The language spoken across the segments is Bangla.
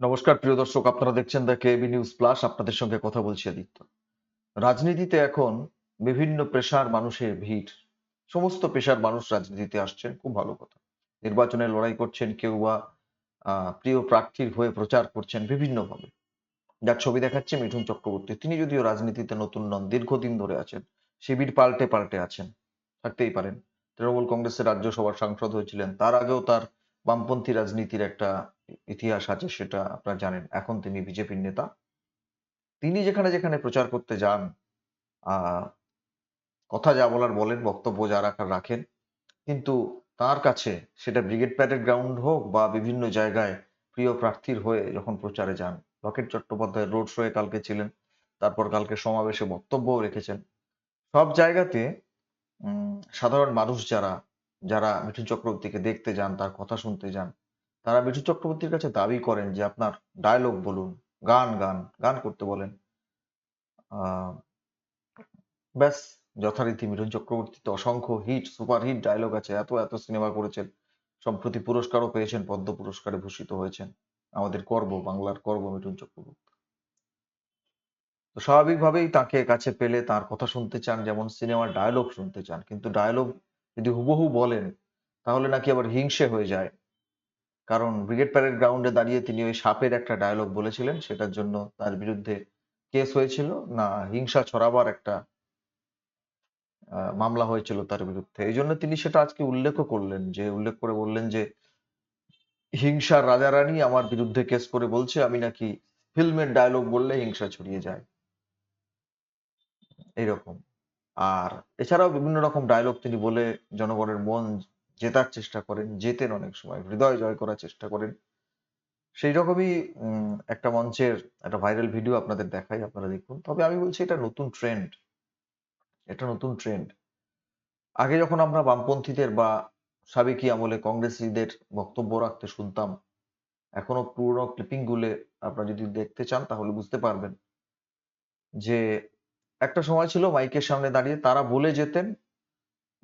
নমস্কার, প্রিয় দর্শক। আপনারা দেখছেন দ্য কেবি নিউজ প্লাস আপনাদের সঙ্গে কথা বলছি আদিত্য। রাজনীতিতে এখন বিভিন্ন পেশার মানুষের ভিড়। সমস্ত পেশার মানুষ রাজনীতিতে আসছেন। খুব ভালো কথা। নির্বাচনে লড়াই করছেন কেউ বা প্রিয় প্রার্থীর হয়ে প্রচার করছেন বিভিন্নভাবে। যার ছবি দেখাচ্ছে মিঠুন চক্রবর্তী। তিনি যদিও রাজনীতিতে নতুন নন, দীর্ঘদিন ধরে আছেন। শিবির পাল্টে পাল্টে আছেন। থাকতেই পারেন। তৃণমূল কংগ্রেসের রাজ্যসভার সাংসদ হয়েছিলেন। তার আগেও তার বামপন্থী রাজনীতির একটা ইতিহাস আছে, সেটা আপনারা জানেন। এখন তিনি বিজেপির নেতা। তিনি যেখানে যেখানে প্রচার করতে যান কথা যা বলার বলেন, বক্তব্য যা রাখার রাখেন, কিন্তু তার কাছে সেটা ব্রিগেড প্যারেড গ্রাউন্ড হোক বা বিভিন্ন জায়গায় প্রিয় প্রার্থীর হয়ে যখন প্রচারে যান, লকেট চট্টোপাধ্যায় রোড শোয়ে কালকে ছিলেন, তারপর কালকে সমাবেশে বক্তব্যও রেখেছেন। সব জায়গাতে সাধারণ মানুষ যারা যারা মিঠুন চক্রবর্তীকে দেখতে যান, তার কথা শুনতে যান, তারা মিঠুন চক্রবর্তীর কাছে দাবি করেন যে আপনার ডায়লগ বলুন, গান গান গান করতে বলেন। ব্যাস, যথারীতি মিঠুন চক্রবর্তী তো অসংখ্য হিট সুপার হিট ডায়লগ আছে, এত এত সিনেমা করেছেন, সম্প্রতি পুরস্কারও পেয়েছেন, পদ্ম পুরস্কারে ভূষিত হয়েছেন, আমাদের গর্ব, বাংলার গর্ব মিঠুন চক্রবর্তী। তো স্বাভাবিকভাবেই তাকে কাছে পেলে তার কথা শুনতে চান, যেমন সিনেমার ডায়লগ শুনতে চান, কিন্তু ডায়লগ যদি হুবহু বলেন তাহলে নাকি আবার হিংসে হয়ে যায়। কারণ ব্রিগেড প্যারেড গ্রাউন্ডে দাঁড়িয়ে তিনি ওই সাপের একটা ডায়লগ বলেছিলেন, সেটার জন্য তার বিরুদ্ধে কেস হয়েছিল। না, হিংসা ছড়াবার একটা মামলা হয়েছিল তার বিরুদ্ধে। এই জন্য তিনি সেটা আজকে উল্লেখও করলেন যে, উল্লেখ করে বললেন যে, হিংসার রাজারানী আমার বিরুদ্ধে কেস করে বলছে, আমি নাকি ফিল্মের ডায়লগ বললে হিংসা ছড়িয়ে যায়। এইরকম আর এছাড়াও বিভিন্ন রকম ডায়লগ তিনি বলে জনগণের মন জেতার চেষ্টা করেন, জেতেন অনেক সময়, হৃদয় জয় করার চেষ্টা করেন। সেই রকমই একটা মঞ্চের একটা ভাইরাল ভিডিও আপনাদের দেখাই, আপনারা দেখুন। তবে আমি বলছি এটা নতুন ট্রেন্ড এটা নতুন ট্রেন্ড আগে যখন আমরা বামপন্থীদের বা সাবেকি আমলে কংগ্রেসীদের বক্তব্য রাখতে শুনতাম, এখনও পুরনো ক্লিপিং গুলে আপনারা যদি দেখতে চান তাহলে বুঝতে পারবেন যে একটা সময় ছিল মাইকের সামনে দাঁড়িয়ে তারা বলে যেতেন।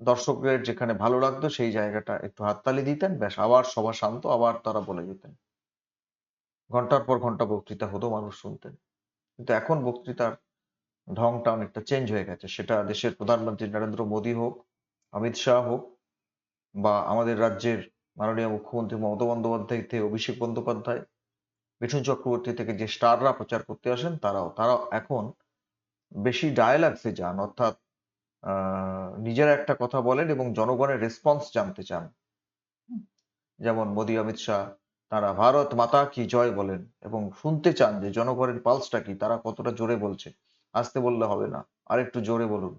দর্শকের যেখানে ভালো লাগতো সেই জায়গাটা একটু হাততালি দিতেন, ব্যাস আবার সবার শান্ত, আবার তারা বলে যেতেন। ঘণ্টার পর ঘণ্টা বক্তৃতা হতো, মানুষ শুনতেন। কিন্তু এখন বক্তৃতার ঢংটা অনেকটা চেঞ্জ হয়ে গেছে। সেটা দেশের প্রধানমন্ত্রী নরেন্দ্র মোদী হোক, অমিত শাহ হোক, বা আমাদের রাজ্যের মাননীয় মুখ্যমন্ত্রী মমতা বন্দ্যোপাধ্যায় থেকে অভিষেক বন্দ্যোপাধ্যায়, মিঠুন চক্রবর্তী থেকে যে স্টাররা প্রচার করতে আসেন, তারাও তারা এখন বেশি ডায়ালগসে যান অর্থাৎ নিজেরা একটা কথা বলেন এবং জনগণের রেসপন্স জানতে চান। যেমন মোদী অমিত শাহ তারা ভারত মাতা কি জয় বলেন এবং শুনতে চান যে জনগণের পালসটা কি তারা কতটা জোরে বলছে। আসতে বললে হবে না আর একটু জোরে বলুন।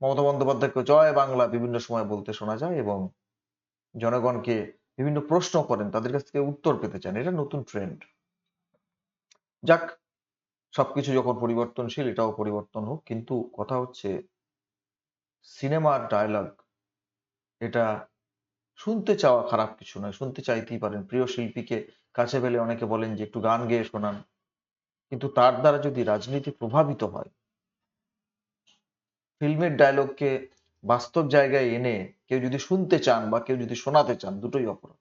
মমতা বন্দ্যোপাধ্যায়কে জয় বাংলা বিভিন্ন সময় বলতে শোনা যায় এবং জনগণকে বিভিন্ন প্রশ্ন করেন তাদের কাছ থেকে উত্তর পেতে চান। এটা নতুন ট্রেন্ড যাক সবকিছু যখন পরিবর্তনশীল, এটাও পরিবর্তন হোক। কিন্তু কথা হচ্ছে, সিনেমার ডায়লগ এটা শুনতে চাওয়া খারাপ কিছু নয়। শুনতে চাইতেই পারেন। প্রিয় শিল্পীকে কাছে পেলে অনেকে বলেন যে, একটু গান গেয়ে শোনান। কিন্তু তার দ্বারা যদি রাজনীতি প্রভাবিত হয়, ফিল্মের ডায়লগকে বাস্তব জায়গায় এনে কেউ যদি শুনতে চান বা কেউ যদি শোনাতে চান, দুটোই অপরাধ।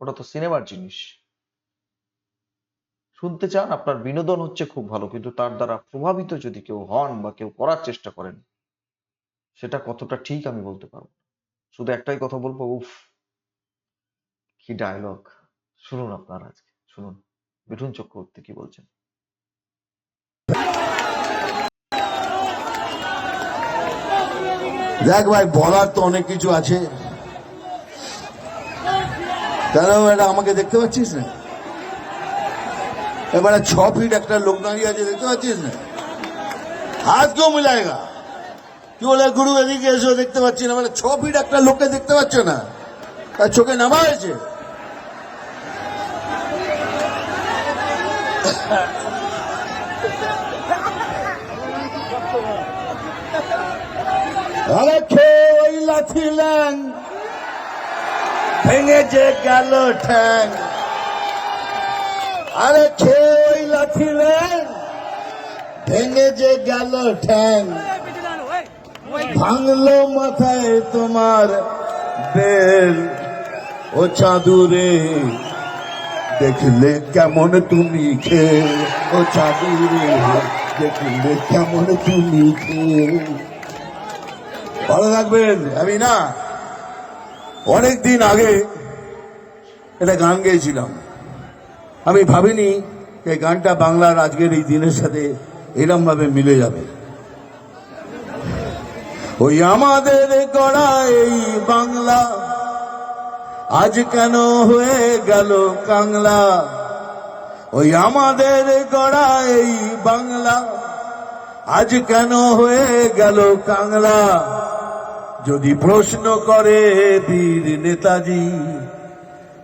ওটা তো সিনেমার জিনিস। শুনতে চান, আপনার বিনোদন হচ্ছে খুব ভালো, কিন্তু তার দ্বারা প্রভাবিত যদি কেউ হন বা কেউ করার চেষ্টা করেন, সেটা কতটা ঠিক আমি বলতে পারব। শুধু একটাই কথা বলব, উফ, কি ডায়লগ শুনুন আপনার আজকে, শুনুন। মিঠুন চক্রবর্তী কি বলছেন? দেখ ভাই, বলার তো অনেক কিছু আছে। এটা আমাকে দেখতে পাচ্ছিস না? এবারে ছ ফিট একটা লোক দাঁড়িয়ে আছে, দেখতে পাচ্ছিস না? হাত কেউ মিলায়গা কি বলে, গুরু এদিকে এসো, দেখতে পাচ্ছি না। মানে ছ ফিট একটা লোককে দেখতে পাচ্ছ না? তার চোখে নামা হয়েছে? ওই ভেঙে যে গেল ঠ্যাং। আরে খেয়ে ওই ল্যাং ভেঙে যে গেল ঠ্যাং। ভাঙলো মাথায় তোমার বেল। ও চাঁদুরে, দেখলে কেমন তুমি খেয়ে। ও চাঁদি রে দেখলে কেমন তুমি খেয়ে। ভালো থাকবেন, আমি না অনেক দিন আগে একটা গান গেয়েছিলাম। আমি ভাবিনি এই গানটা বাংলার আজকের এই দিনের সাথে এরম ভাবে মিলে যাবে। ওই আমাদের গড়া এই বাংলা, আজ কেন হয়ে গেল কাংলা? ওই আমাদের গড়া এই বাংলা, আজ কেন হয়ে গেল কাংলা? যদি প্রশ্ন করে বীর নেতাজি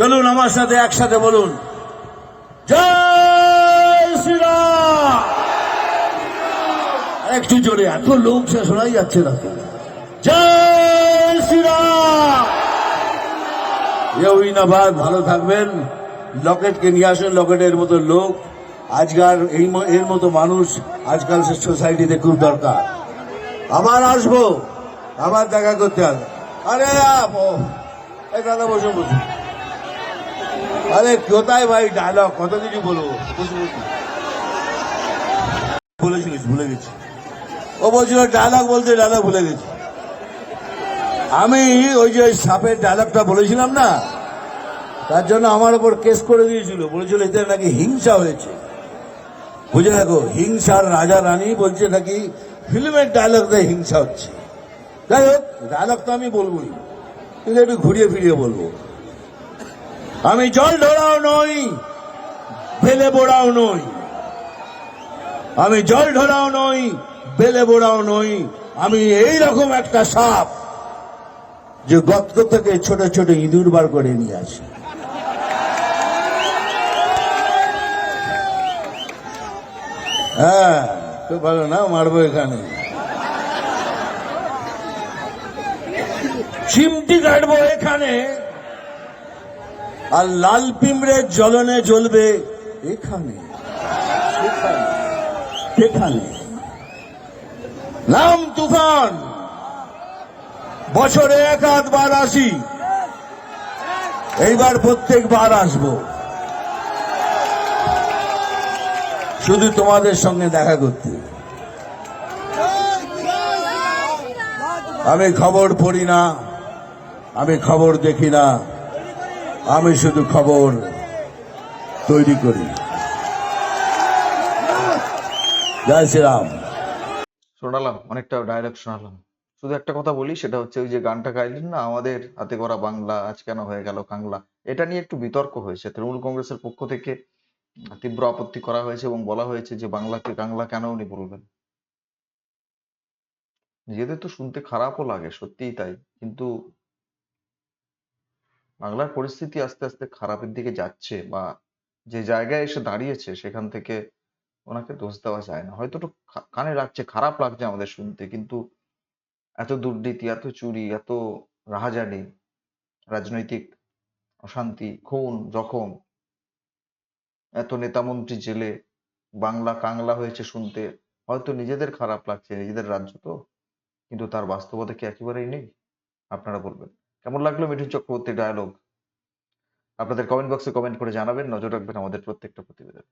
চলুন আমার সাথে একসাথে বলুন। জয় শ্রীরাম! একটু জোরে, এত লোক সে শোনাই যাচ্ছে না। জয় শ্রীরাম! ইনাবাদ ভালো থাকবেন। লকেটকে নিয়ে আসেন, লকেটের মতো লোক। আজকাল এই এর মতো মানুষ আজকাল সোসাইটিতে খুব দরকার। আবার আসব, আবার দেখা করতে হবে আরে দাদা বসে বসে আরে কোথায় ভাই? ডায়লগ কত কিছু বলব ভুলে গেছি। ও বলছিল ডায়লগ বলতে ডায়লগ ভুলে গেছি। আমি ওই যে সাপের ডায়লগটা বলেছিলাম না, তার জন্য আমার উপর কেস করে দিয়েছিল। বলেছিল, এতে নাকি হিংসা হয়েছে। বুঝে দেখো হিংসার রাজা রানী বলছে নাকি ফিল্মের ডায়লগ দিয়ে হিংসা হচ্ছে। যাই হোক ডায়লগ তো আমি বলবোই। কিন্তু একটু ঘুরিয়ে ফিরিয়ে বলব। আমি জল ঢোড়াও নই, বেলে বোড়াও নই। আমি জল ঢোড়াও নই, বেলে বোড়াও নই, আমি এই রকম একটা সাপ যে গর্ত থেকে ছোট ছোট ইঁদুর বার করে নিয়ে আসে। হ্যাঁ খুব ভালো না, মারবো এখানে। চিমটি কাটবো এখানে। আর লাল পিমড়ের জ্বলনে জ্বলবে এখানে। এখানে। নাম তুফান। বছরে এক আধবার আসি। এইবার প্রত্যেকবার আসব। শুধু তোমাদের সঙ্গে দেখা করতে। আমি খবর পড়ি না, আমি খবর দেখি না। আমি শুধু খবর তৈরি করি। জয় শ্রীরাম। শোনালাম, অনেকটা ডায়লগ শোনালাম। শুধু একটা কথা বলি, সেটা হচ্ছে ওই যে গানটা গাইলেন না, আমাদের হাতে করা বাংলা, আজ কেন হয়ে গেল কাংলা, এটা নিয়ে একটু বিতর্ক হয়েছে। তৃণমূল কংগ্রেসের পক্ষ থেকে তীব্র আপত্তি করা হয়েছে এবং বলা হয়েছে যে বাংলাকে, কাংলা কেন উনি বলবেন? নিজেদের তো শুনতে খারাপও লাগে, সত্যিই তাই। কিন্তু বাংলার পরিস্থিতি আস্তে আস্তে খারাপের দিকে যাচ্ছে বা যে জায়গায় এসে দাঁড়িয়েছে সেখান থেকে ওনাকে দোষ দেওয়া যায় না। হয়তো একটু কানে লাগছে, খারাপ লাগছে আমাদের শুনতে, কিন্তু এত দুর্নীতি, এত চুরি, এত রাহাজানি, রাজনৈতিক অশান্তি, খুন, জখম, এত নেতামন্ত্রী জেলে বাংলা কাংলা হয়েছে শুনতে, হয়তো নিজেদের খারাপ লাগছে, নিজেদের রাজ্য তো, কিন্তু তার বাস্তবতা কি একেবারেই নেই? আপনারা বলবেন। কেমন লাগল মিঠুন চক্রবর্তী ডায়ালগ আপনাদের কমেন্ট বক্সে কমেন্ট করে জানাবেন, নজর রাখবেন আমাদের প্রত্যেকটা প্রতিবেদন।